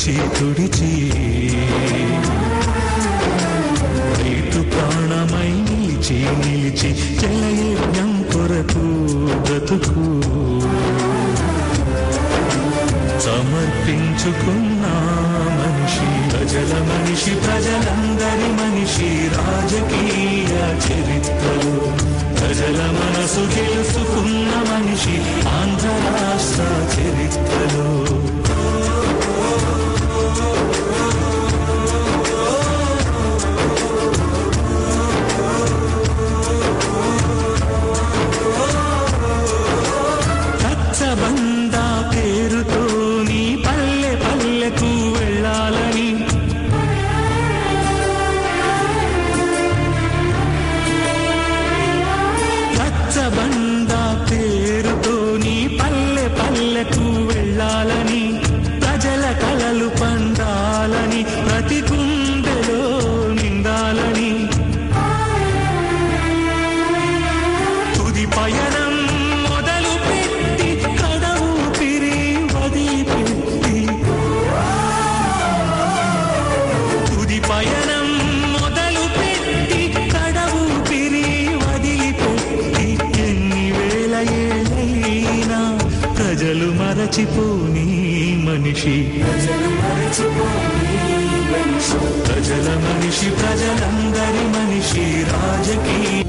తుడిచి తుడిచి. రైతు ప్రాణమై నిలిచి నిలిచి జలయజ్ఞం కొరకు బ్రతుకు. సమర్పించుకున్న మనిషి ప్రజల మనిషి ప్రజలందరి మనిషి రాజకీయ చరిత్రలు. ప్రజల మనసు తెలుసుకున్న మనిషి పయనం మొదలు పెట్టి కడవు పిరి వదిలిపెట్టి ఎన్ని వేల ఏళ్ళైనా ప్రజలు మరచిపోని మనిషి. ప్రజల మనిషి ప్రజలందరి మనిషి రాజకీయ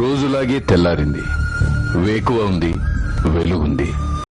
రోజులాగే తెల్లారింది. వేకువ ఉంది వెలుగుంది.